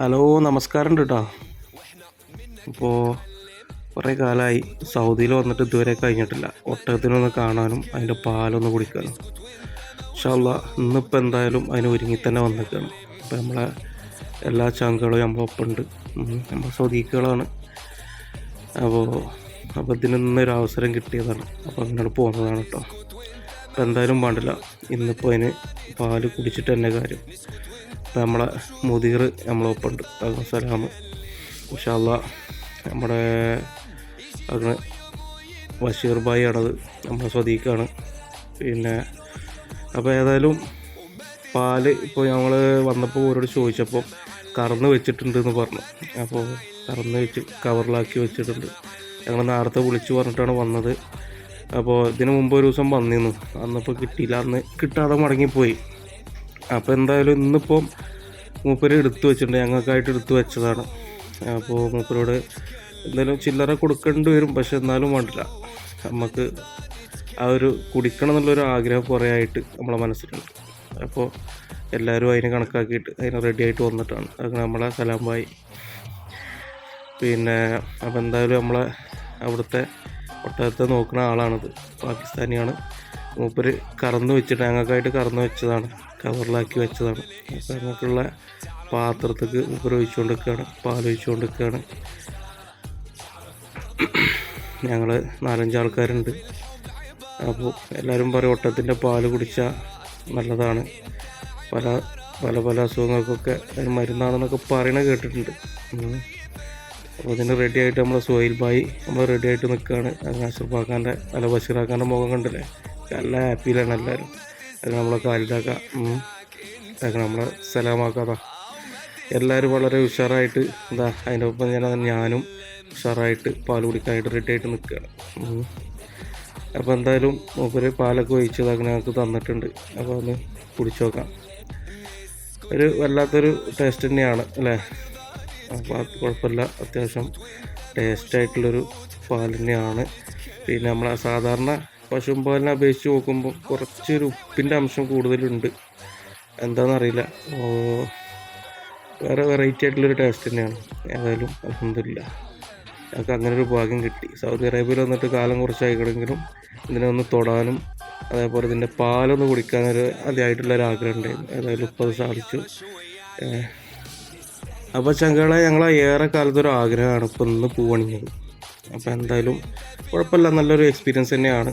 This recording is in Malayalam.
ഹലോ നമസ്കാരം കേട്ടോ അപ്പോൾ കുറേ കാലമായി സൗദിയിൽ വന്നിട്ട് ഇതുവരെ കഴിഞ്ഞിട്ടില്ല. ഒട്ടകത്തിനൊന്ന് കാണാനും അതിന്റെ പാലൊന്ന് കുടിക്കാനും. ഇൻഷാല്ല ഇന്നിപ്പോൾ എന്തായാലും അതിന് ഒരുങ്ങി തന്നെ വന്നിരിക്കുകയാണ് അപ്പോൾ നമ്മളെ എല്ലാ ചങ്കുകളും നമ്മൾ ഉണ്ട് നമ്മൾ സൗദിക്കുകളാണ് അപ്പോൾ അപ്പോൾ ഇതിനൊന്നൊരു അവസരം കിട്ടിയതാണ്. അപ്പോൾ അങ്ങനെ പോകുന്നതാണ് കേട്ടോ അപ്പോൾ എന്തായാലും വേണ്ടില്ല. ഇന്നിപ്പോൾ അതിന് പാൽ കുടിച്ചിട്ട് തന്നെ കാര്യം. നമ്മളെ മുദീർ നമ്മളൊപ്പം ഉണ്ട് അത് സലാം ഇൻഷാല്ല നമ്മുടെ അങ്ങനെ ബഷീർ ഭായി ആണത് നമ്മുടെ സ്വദീഖാണ്. പിന്നെ അപ്പോൾ ഏതായാലും പാൽ ഇപ്പോൾ ഞങ്ങൾ വന്നപ്പോൾ ഓരോട് ചോദിച്ചപ്പോൾ കറന്ന് വെച്ചിട്ടുണ്ട് എന്ന് പറഞ്ഞു. അപ്പോൾ കറന്ന് വെച്ച് കവറിലാക്കി വെച്ചിട്ടുണ്ട്. ഞങ്ങൾ നേരത്തെ വിളിച്ചു പറഞ്ഞിട്ടാണ് വന്നത്. അപ്പോൾ ഇതിന് മുമ്പ് ഒരു ദിവസം വന്നിരുന്നു. അന്നപ്പോൾ കിട്ടിയില്ല. അന്ന് കിട്ടാതെ മടങ്ങിപ്പോയി. അപ്പോൾ എന്തായാലും ഇന്നിപ്പം മൂപ്പര് എടുത്തു വെച്ചിട്ടുണ്ട്. ഞങ്ങൾക്കായിട്ട് എടുത്തു വെച്ചതാണ്. അപ്പോൾ മൂപ്പരോട് എന്തായാലും ചില്ലറ കൊടുക്കേണ്ടി വരും. പക്ഷെ എന്നാലും വേണ്ടില്ല. നമുക്ക് ആ ഒരു കുടിക്കണം എന്നുള്ളൊരു ആഗ്രഹം കുറേ ആയിട്ട് നമ്മളെ മനസ്സിലുണ്ട്. അപ്പോൾ എല്ലാവരും അതിനെ കണക്കാക്കിയിട്ട് അതിന് റെഡി ആയിട്ട് വന്നിട്ടാണ്. അത് നമ്മളെ സലാംബായി. പിന്നെ അപ്പോൾ എന്തായാലും നമ്മളെ അവിടുത്തെ ഒട്ടകത്തെ നോക്കുന്ന ആളാണിത്. പാകിസ്ഥാനിയാണ്. മൂപ്പര് കറന്ന് വെച്ചിട്ട് ഞങ്ങൾക്കായിട്ട് കറന്ന് വെച്ചതാണ്. കവറിലാക്കി വെച്ചതാണ്. അപ്പോൾ നമുക്കുള്ള പാത്രത്തേക്ക് മൂപ്പര് ഒഴിച്ചുകൊണ്ടിരിക്കുകയാണ്. പാൽ ഒഴിച്ചുകൊണ്ടിരിക്കുകയാണ്. ഞങ്ങൾ നാലഞ്ച് ആൾക്കാരുണ്ട്. അപ്പോൾ എല്ലാവരും പറയും ഒട്ടത്തിന്റെ പാൽ കുടിച്ചാൽ നല്ലതാണ്. പല പല പല അസുഖങ്ങൾക്കൊക്കെ അതിന് മരുന്നാണെന്നൊക്കെ പറയണ കേട്ടിട്ടുണ്ട്. അപ്പോൾ ഇതിന് റെഡി ആയിട്ട് നമ്മൾ സോയിൽ ബായി നമ്മൾ റെഡി ആയിട്ട് നിൽക്കുകയാണ്. അങ്ങനെ അഷർഫാക്കാന്റെ അല്ല ബഷീറാക്കാന്റെ മുഖം കണ്ടില്ലേ? നല്ല ഹാപ്പിയിലാണ് എല്ലാവരും അത് നമ്മളെ കാലിലാക്കാം. അതൊക്കെ നമ്മളെ സ്ഥലമാക്കാതാ എല്ലാവരും വളരെ ഉഷാറായിട്ട് എന്താ അതിന്റെ ഒപ്പം ഞാൻ ഞാനും ഉഷാറായിട്ട് പാൽ കുടിക്കാനായിട്ട് റെഡി ആയിട്ട് നിൽക്കുകയാണ്. അപ്പോൾ എന്തായാലും മൂപ്പര് പാലൊക്കെ ഒഴിച്ചത് അങ്ങനെ ഞങ്ങൾക്ക് തന്നിട്ടുണ്ട്. അപ്പോൾ ഒന്ന് കുടിച്ചു നോക്കാം. ഒരു വല്ലാത്തൊരു ടേസ്റ്റ് തന്നെയാണ് അല്ലേ? അപ്പോൾ അത് കുഴപ്പമില്ല. അത്യാവശ്യം ടേസ്റ്റായിട്ടുള്ളൊരു പാൽ തന്നെയാണ്. പിന്നെ നമ്മളെ സാധാരണ പശുമ്പാലിനെ അപേക്ഷിച്ച് നോക്കുമ്പോൾ കുറച്ചൊരു ഉപ്പിന്റെ അംശം കൂടുതലുണ്ട്. എന്താണെന്നറിയില്ല വേറെ വെറൈറ്റി ആയിട്ടുള്ളൊരു ടേസ്റ്റ് തന്നെയാണ്. ഏതായാലും അലഹമില്ല ഞങ്ങൾക്ക് അങ്ങനെ ഒരു ഭാഗ്യം കിട്ടി. സൗദി അറേബ്യയിൽ വന്നിട്ട് കാലം കുറച്ചായിക്കണമെങ്കിലും ഇതിനെ ഒന്ന് തൊടാനും അതേപോലെ ഇതിന്റെ പാലൊന്ന് കുടിക്കാനൊരു അതിയായിട്ടുള്ളൊരു ആഗ്രഹം ഉണ്ടായിരുന്നു ഏതായാലും ഇപ്പോൾ അത് സാധിച്ചു. അപ്പോൾ ചങ്കളെ ഞങ്ങളെ ഏറെ കാലത്തൊരു ആഗ്രഹമാണ് ഇപ്പോൾ ഇന്ന് പൂവണിഞ്ഞത്. അപ്പോൾ എന്തായാലും കുഴപ്പമില്ല നല്ലൊരു എക്സ്പീരിയൻസ് തന്നെയാണ്.